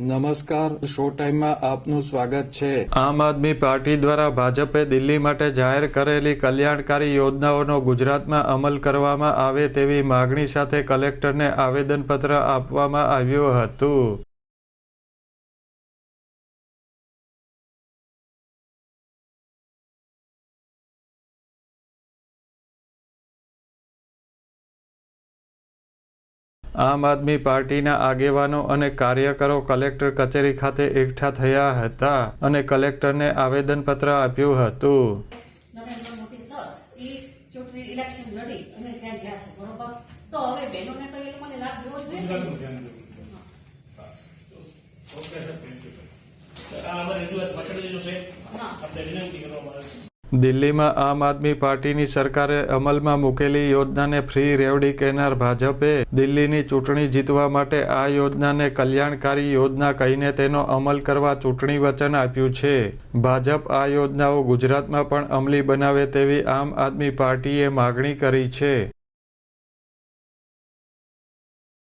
નમસ્કાર, શો ટાઈમમાં આપનું સ્વાગત છે. આમ આદમી પાર્ટી દ્વારા ભાજપે દિલ્હી માટે જાહેર કરેલી કલ્યાણકારી યોજનાઓનો ગુજરાતમાં અમલ કરવામાં આવે તેવી માગણી સાથે કલેક્ટરને આવેદનપત્ર આપવામાં આવ્યું હતું. આમ આદમી પાર્ટીના આગેવાનો અને કાર્યકરો કલેક્ટર કચેરી ખાતે એકઠા થયા હતા અને કલેક્ટરને આવેદનપત્ર આપ્યું હતું. નરેન્દ્ર મોદી સર એ ચૂંટણી ઇલેક્શન લડી અને ત્યાં ગયા છે બરોબર? તો હવે બહેનોને તો એ લોકોને લાભ દેવો જોઈએ okay sir thank you sir આ અમારી રજૂઆત પકડી છે આપણે વિનંતી કરવામાં આવે છે. દિલ્હીમાં આમ આદમી પાર્ટીની સરકારે અમલમાં મૂકેલી યોજનાને ફ્રી રેવડી કહેનાર ભાજપે દિલ્હીની ચૂંટણી જીતવા માટે આ યોજનાને કલ્યાણકારી યોજના કહીને તેનો અમલ કરવા ચૂંટણી વચન આપ્યું છે. ભાજપ આ યોજનાઓ ગુજરાતમાં પણ અમલી બનાવે તેવી આમ આદમી પાર્ટીએ માગણી કરી છે.